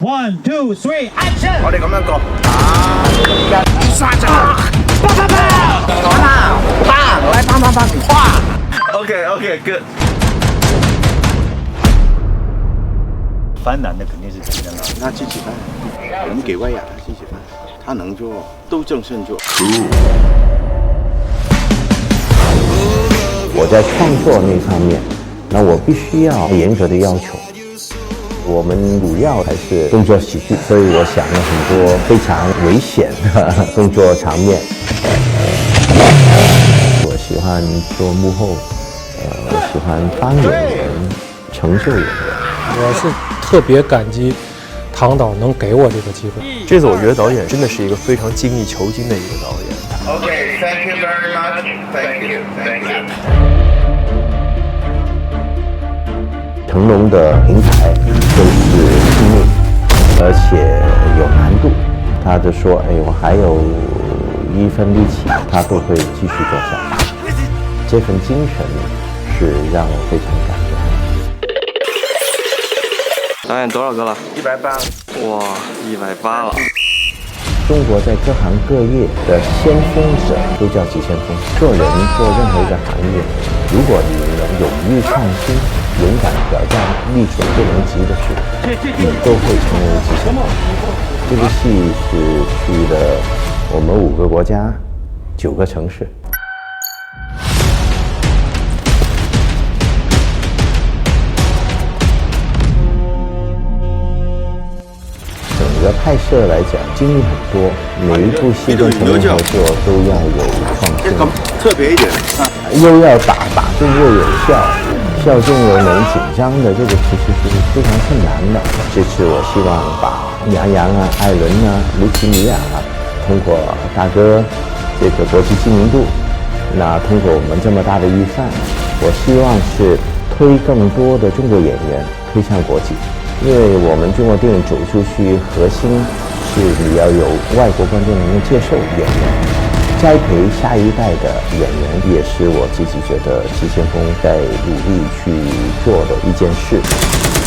One, two, three, action！我哋咁樣講，啊，沙掌，爆爆爆！打啦，打，來，砰砰砰，嘩，OK OK good。翻难的肯定是陈江老师，他自己办，我们给外亚他自己办，他能做，都正胜做。我在创作那方面，那我必须要严格的要求。我们主要还是动作喜剧，所以我想了很多非常危险的动作场面。我喜欢做幕后，呃，我喜欢帮演员成就演员。我是特别感激唐导能给我这个机会。这次我觉得导演真的是一个非常精益求精的一个导演。OK，thank you very much，thank you，thank you。成龙的平台都是致命，而且有难度。他就说：“哎，我还有一分力气，他都会继续做下去。”这份精神是让我非常感动。导演多少个了？一百八，哇，一百八了。中国在各行各业的先锋者都叫急先锋。做人做任何一个行业，如果你能勇于创新、勇敢挑战力所不能及的事，你都会成为急先锋。这个戏是去了我们五个国家、九个城市。整个拍摄来讲，经历很多，每一部戏跟成龙合作都要有创新。特别一点，又要打，打中又有效，效中又能紧张的，这个其实是非常困难的。这次我希望把杨洋啊、艾伦啊、卢奇米亚啊，通过大哥这个国际知名度，那通过我们这么大的预算，我希望是推更多的中国演员推向国际。因为我们中国电影走出去，核心是你要有外国观众能够接受演员。栽培下一代的演员，也是我自己觉得急先锋在努力去做的一件事。